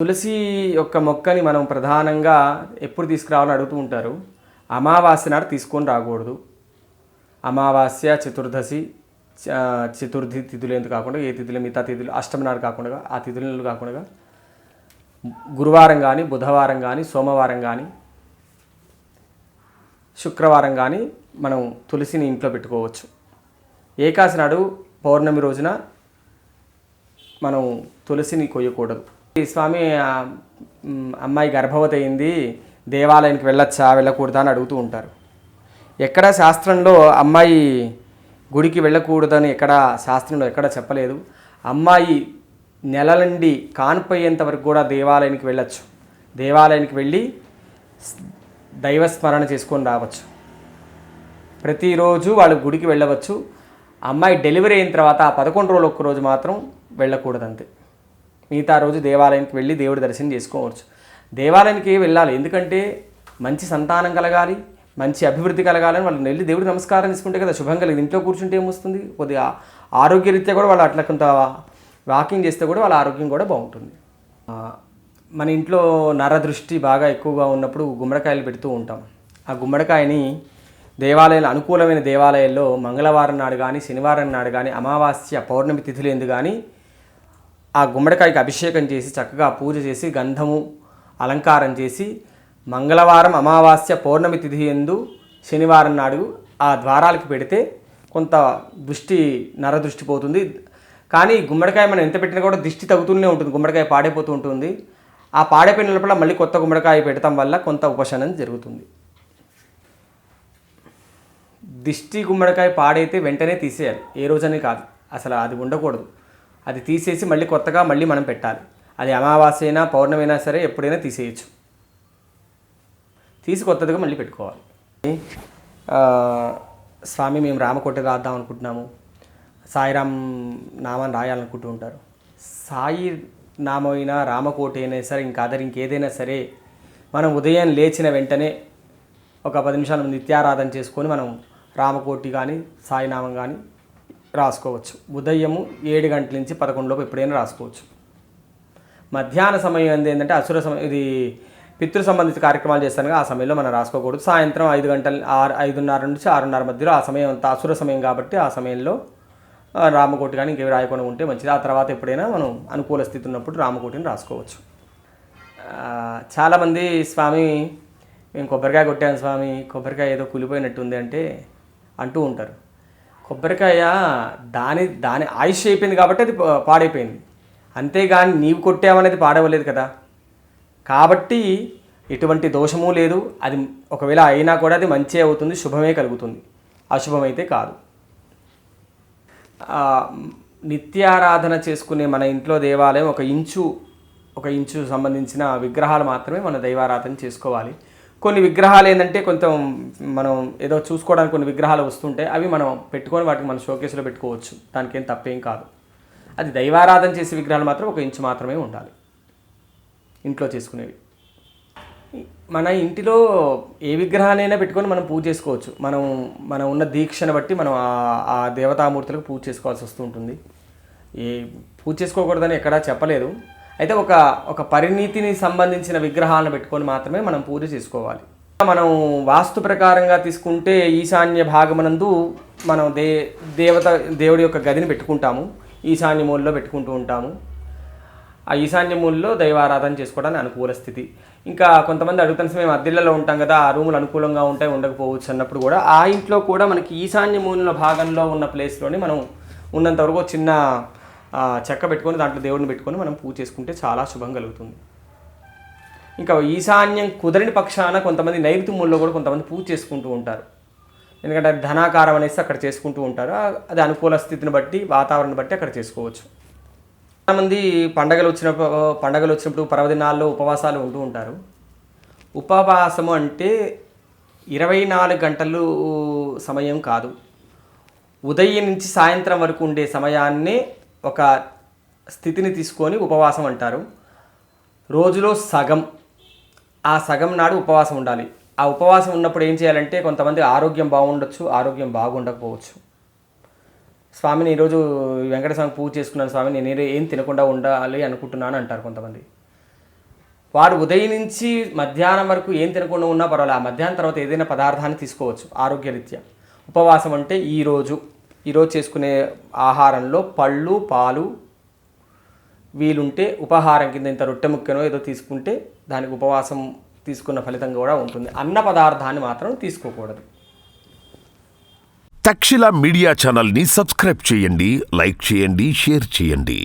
తులసి యొక్క మొక్కని మనం ప్రధానంగా ఎప్పుడు తీసుకురావాలని అడుగుతూ ఉంటారు? అమావాస్య నాడు తీసుకొని రాకూడదు. అమావాస్య చతుర్దశి చ- చతుర్థి తిథులు ఎందుకు కాకుండా ఏ తిథులు మిగతా తిథులు అష్టమి నాడు కాకుండా ఆ తిథులు కాకుండా గురువారం కానీ బుధవారం కానీ సోమవారం కానీ శుక్రవారం కానీ మనం తులసిని ఇంట్లో పెట్టుకోవచ్చు. ఏకాశి నాడు పౌర్ణమి రోజున మనం తులసిని కొయ్యకూడదు. స్వామి అమ్మాయి గర్భవతి అయింది దేవాలయానికి వెళ్ళొచ్చా వెళ్ళకూడదా అని అడుగుతూ ఉంటారు. ఎక్కడ శాస్త్రంలో అమ్మాయి గుడికి వెళ్ళకూడదని ఎక్కడ శాస్త్రంలో ఎక్కడ చెప్పలేదు. అమ్మాయి నెల నుండి కాన్పోయేంత వరకు కూడా దేవాలయానికి వెళ్ళచ్చు. దేవాలయానికి వెళ్ళి దైవస్మరణ చేసుకొని రావచ్చు. ప్రతిరోజు వాళ్ళు గుడికి వెళ్ళవచ్చు. అమ్మాయి డెలివరీ అయిన తర్వాత ఆ పదకొండు రోజులు ఒక్క రోజు మాత్రం వెళ్ళకూడదంతే. మిగతా రోజు దేవాలయానికి వెళ్ళి దేవుడి దర్శనం చేసుకోవచ్చు. దేవాలయానికి వెళ్ళాలి. ఎందుకంటే మంచి సంతానం కలగాలి మంచి అభివృద్ధి కలగాలని వాళ్ళు వెళ్ళి దేవుడికి నమస్కారం తీసుకుంటే కదా శుభం కలిగింది. ఇంట్లో కూర్చుంటే ఏమొస్తుంది? కొద్దిగా ఆరోగ్యరీత్యా కూడా వాళ్ళు అట్లా కొంత వాకింగ్ చేస్తే కూడా వాళ్ళ ఆరోగ్యం కూడా బాగుంటుంది. మన ఇంట్లో నరదృష్టి బాగా ఎక్కువగా ఉన్నప్పుడు గుమ్మడికాయలు పెడుతూ ఉంటాం. ఆ గుమ్మడికాయని దేవాలయాలు అనుకూలమైన దేవాలయాల్లో మంగళవారం నాడు కానీ శనివారం నాడు కానీ అమావాస్య పౌర్ణమి తిథులు ఎందు కానీ ఆ గుమ్మడికాయకి అభిషేకం చేసి చక్కగా పూజ చేసి గంధము అలంకారం చేసి మంగళవారం అమావాస్య పౌర్ణమి తిథి ఎందు శనివారం నాడు ఆ ద్వారాలకు పెడితే కొంత దృష్టి నరదృష్టి పోతుంది. కానీ గుమ్మడికాయ మనం ఎంత పెట్టినా కూడా దిష్టి తగ్గుతూనే ఉంటుంది. గుమ్మడికాయ పాడైపోతూ ఉంటుంది. ఆ పాడైపోయిన లోపల మళ్ళీ కొత్త గుమ్మడికాయ పెట్టడం వల్ల కొంత ఉపశమనం జరుగుతుంది. దిష్టి గుమ్మడికాయ పాడైతే వెంటనే తీసేయాలి. ఏ రోజని కాదు. అసలు అది ఉండకూడదు. అది తీసేసి మళ్ళీ కొత్తగా మళ్ళీ మనం పెట్టాలి. అది అమావాస్య అయినా పౌర్ణమైనా సరే ఎప్పుడైనా తీసేయచ్చు. తీసి కొత్తదిగా మళ్ళీ పెట్టుకోవాలి. స్వామి మేము రామకోట రాద్దాం అనుకుంటున్నాము. సాయిరామ్ నామాన్ని రాయాలనుకుంటూ ఉంటారు. సాయి నామైనా రామకోట అయినా సరే ఇంకా అదర్ ఇంకేదైనా సరే మనం ఉదయం లేచిన వెంటనే ఒక పది నిమిషాలు నిత్యారాధన చేసుకొని మనం రామకోటి కానీ సాయినామం కానీ రాసుకోవచ్చు. ఉదయము ఏడు గంటల నుంచి పదకొండులోపు ఎప్పుడైనా రాసుకోవచ్చు. మధ్యాహ్న సమయం ఏంది ఏంటంటే అసుర సమయం ఇది పితృ సంబంధిత కార్యక్రమాలు చేస్తాను ఆ సమయంలో మనం రాసుకోకూడదు. సాయంత్రం ఐదు గంటల ఆరు ఐదున్నర నుంచి ఆరున్నర మధ్యలో ఆ సమయం అంతా అసుర సమయం కాబట్టి ఆ సమయంలో రామకోటి కానీ ఇంకేవి రాయకుండా ఉంటే మంచిది. ఆ తర్వాత ఎప్పుడైనా మనం అనుకూల స్థితి ఉన్నప్పుడు రామకోటిని రాసుకోవచ్చు. చాలామంది స్వామి మేము కొబ్బరికాయ కొట్టాను స్వామి కొబ్బరికాయ ఏదో కూలిపోయినట్టుంది అంటే అంటూ ఉంటారు. కొబ్బరికాయ దాని దాని ఆయుష్ అయిపోయింది కాబట్టి అది పాడైపోయింది. అంతేగాని నీవు కొట్టావనేది పాడవలేదు కదా. కాబట్టి ఎటువంటి దోషము లేదు. అది ఒకవేళ అయినా కూడా అది మంచి అవుతుంది శుభమే కలుగుతుంది. అశుభమైతే కాదు. నిత్యారాధన చేసుకునే మన ఇంట్లో దేవాలయం ఒక ఇంచు ఒక ఇంచు సంబంధించిన విగ్రహాలు మాత్రమే మన దైవారాధన చేసుకోవాలి. కొన్ని విగ్రహాలు ఏంటంటే కొంచెం మనం ఏదో చూసుకోవడానికి కొన్ని విగ్రహాలు వస్తుంటాయి అవి మనం పెట్టుకొని వాటికి మన షోకేస్లో పెట్టుకోవచ్చు. దానికి ఏం తప్పేం కాదు. అది దైవారాధన చేసే విగ్రహాలు మాత్రం ఒక ఇంచు మాత్రమే ఉండాలి. ఇంట్లో చేసుకునేవి. మన ఇంటిలో ఏ విగ్రహాన్నైనా పెట్టుకొని మనం పూజ చేసుకోవచ్చు. మనం మనం ఉన్న దీక్షను బట్టి మనం ఆ- దేవతామూర్తులకు పూజ చేసుకోవాల్సి వస్తూ ఉంటుంది. ఏ పూజ చేసుకోకూడదని ఎక్కడా చెప్పలేదు. అయితే ఒక ఒక పరిణీతిని సంబంధించిన విగ్రహాలను పెట్టుకొని మాత్రమే మనం పూజ చేసుకోవాలి. మనం వాస్తు ప్రకారంగా తీసుకుంటే ఈశాన్య భాగమనందు మనం దే దేవత దేవుడి యొక్క గదిని పెట్టుకుంటాము. ఈశాన్య మూలలో పెట్టుకుంటూ ఉంటాము. ఆ ఈశాన్య మూలలో దైవారాధన చేసుకోవడానికి అనుకూల స్థితి. ఇంకా కొంతమంది అడుగుతున్న మేము అద్దెళ్ళలో ఉంటాం కదా ఆ రూములు అనుకూలంగా ఉంటాయి ఉండకపోవచ్చు అన్నప్పుడు కూడా ఆ ఇంట్లో కూడా మనకి ఈశాన్య మూల భాగంలో ఉన్న ప్లేస్లోనే మనం ఉన్నంతవరకు చిన్న చెక్క పెట్టుకొని దాంట్లో దేవుడిని పెట్టుకొని మనం పూజ చేసుకుంటే చాలా శుభం కలుగుతుంది. ఇంకా ఈశాన్యం కుదరని పక్షాన కొంతమంది నైరుతి మూలలో కూడా కొంతమంది పూజ చేసుకుంటూ ఉంటారు. ఎందుకంటే ధనాకారం అనేసి అక్కడ చేసుకుంటూ ఉంటారు. అది అనుకూల స్థితిని బట్టి వాతావరణం బట్టి అక్కడ చేసుకోవచ్చు. చాలామంది పండగలు వచ్చినప్పుడు పండగలు వచ్చినప్పుడు పర్వదినాల్లో ఉపవాసాలు ఉంటూ ఉంటారు. ఉపవాసము అంటే ఇరవై నాలుగు గంటలు సమయం కాదు. ఉదయం నుంచి సాయంత్రం వరకు ఉండే సమయాన్నే ఒక స్థితిని తీసుకొని ఉపవాసం అంటారు. రోజులో సగం ఆ సగం నాడు ఉపవాసం ఉండాలి. ఆ ఉపవాసం ఉన్నప్పుడు ఏం చేయాలంటే కొంతమంది ఆరోగ్యం బాగుండొచ్చు ఆరోగ్యం బాగుండకపోవచ్చు. స్వామిని ఈరోజు వెంకటస్వామి పూజ చేసుకున్నాను స్వామి నేను ఏం తినకుండా ఉండాలి అనుకుంటున్నాను అంటారు కొంతమంది. వాడు ఉదయం నుంచి మధ్యాహ్నం వరకు ఏం తినకుండా ఉన్నా పర్వాలేదు. ఆ మధ్యాహ్నం తర్వాత ఏదైనా పదార్థాన్ని తీసుకోవచ్చు ఆరోగ్యరీత్యా. ఉపవాసం అంటే ఈరోజు ఈరోజు చేసుకునే ఆహారంలో పళ్ళు పాలు వీలుంటే ఉపహారం కింద ఇంత రొట్టె ముక్కనో ఏదో తీసుకుంటే దానికి ఉపవాసం తీసుకున్న ఫలితం కూడా ఉంటుంది. అన్న పదార్థాన్ని మాత్రం తీసుకోకూడదు. తక్షిల మీడియా ఛానల్ని సబ్స్క్రైబ్ చేయండి లైక్ చేయండి షేర్ చేయండి.